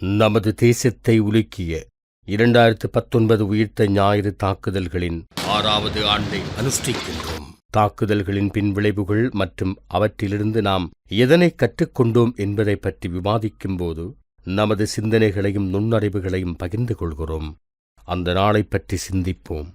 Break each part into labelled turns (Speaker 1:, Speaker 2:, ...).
Speaker 1: நமது தேசத்தை உலுக்கிய இரண்டாயிரத்து பத்தொன்பது உயிர்த்த ஞாயிறு தாக்குதல்களின் ஆறாவது ஆண்டை அனுஷ்டிக்கின்றோம். தாக்குதல்களின் பின்விளைவுகள் மற்றும் அவற்றிலிருந்து நாம் எதனை கற்றுக்கொண்டோம் என்பதை பற்றி விவாதிக்கும்போது நமது சிந்தனைகளையும் நுண்ணறிவுகளையும் பகிர்ந்து கொள்கிறோம். அந்த நாளைப் பற்றி சிந்திப்போம்.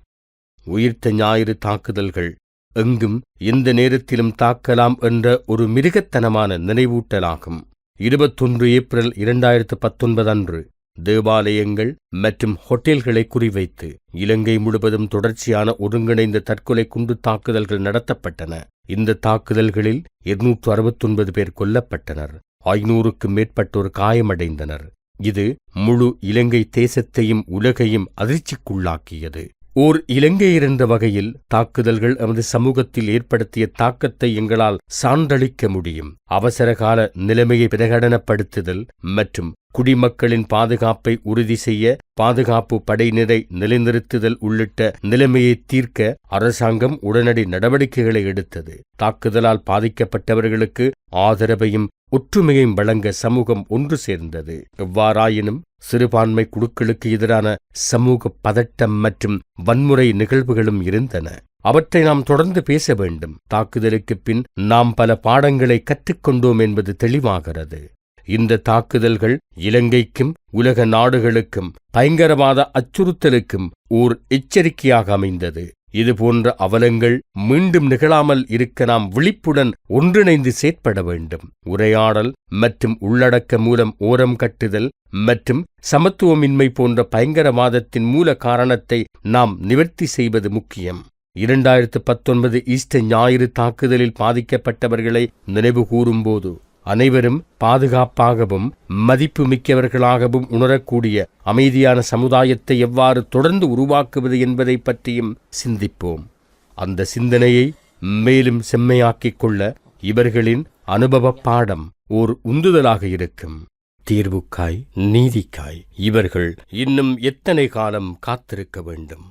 Speaker 1: உயிர்த்த ஞாயிறு தாக்குதல்கள் எங்கும் எந்த நேரத்திலும் தாக்கலாம் என்ற ஒரு மிருகத்தனமான நினைவூட்டலாகும். இருபத்தொன்று ஏப்ரல் இரண்டாயிரத்து பத்தொன்பது அன்று தேவாலயங்கள் மற்றும் ஹோட்டல்களை குறிவைத்து இலங்கை முழுவதும் தொடர்ச்சியான ஒருங்கிணைந்த தற்கொலை குண்டு தாக்குதல்கள் நடத்தப்பட்டன. இந்த தாக்குதல்களில் இருநூற்று அறுபத்தொன்பது பேர் கொல்லப்பட்டனர். ஐநூறுக்கும் மேற்பட்டோர் காயமடைந்தனர். இது முழு இலங்கை தேசத்தையும் உலகையும் அதிர்ச்சிக்குள்ளாக்கியது. ஓர் இலங்கையர் என்ற வகையில் தாக்குதல்கள் எமது சமூகத்தில் ஏற்படுத்திய தாக்கத்தை எங்களால் சான்றளிக்க முடியும். அவசரகால நிலைமையை பிரகடனப்படுத்துதல் மற்றும் குடிமக்களின் பாதுகாப்பை உறுதி செய்ய பாதுகாப்பு படையினரை நிலைநிறுத்துதல் உள்ளிட்ட நிலைமையை தீர்க்க அரசாங்கம் உடனடி நடவடிக்கைகளை எடுத்தது. தாக்குதலால் பாதிக்கப்பட்டவர்களுக்கு ஆதரவையும் ஒற்றுமையையும் வழங்க சமூகம் ஒன்று சேர்ந்தது. எவ்வாறாயினும் சிறுபான்மை குழுக்களுக்கு எதிரான சமூக பதட்டம் மற்றும் வன்முறை நிகழ்வுகளும் இருந்தன. அவற்றை நாம் தொடர்ந்து பேச வேண்டும். தாக்குதலுக்குப் பின் நாம் பல பாடங்களை கற்றுக்கொண்டோம் என்பது தெளிவாகிறது. இந்த தாக்குதல்கள் இலங்கைக்கும் உலக நாடுகளுக்கும் பயங்கரவாத அச்சுறுத்தலுக்கும் ஓர் எச்சரிக்கையாக அமைந்தது. இதுபோன்ற அவலங்கள் மீண்டும் நிகழாமல் இருக்க நாம் விழிப்புடன் ஒன்றிணைந்து செயற்பட வேண்டும். உரையாடல் மற்றும் உள்ளடக்க மூலம் ஓரம் கட்டுதல் மற்றும் சமத்துவமின்மை போன்ற பயங்கரவாதத்தின் மூல காரணத்தை நாம் நிவர்த்தி செய்வது முக்கியம். இரண்டாயிரத்து பத்தொன்பது ஈஸ்டர் ஞாயிறு தாக்குதலில் பாதிக்கப்பட்டவர்களை நினைவு கூறும்போது அனைவரும் பாதுகாப்பாகவும் மதிப்பு மிக்கவர்களாகவும் உணரக்கூடிய அமைதியான சமுதாயத்தை எவ்வாறு தொடர்ந்து உருவாக்குவது என்பதை பற்றியும் சிந்திப்போம். அந்த சிந்தனையை மேலும் செம்மையாக்கிக் கொள்ள இவர்களின் அனுபவ பாடம் ஓர் உந்துதலாக இருக்கும். தீர்வுக்காய் நீதிக்காய் இவர்கள் இன்னும் எத்தனை காலம் காத்திருக்க வேண்டும்?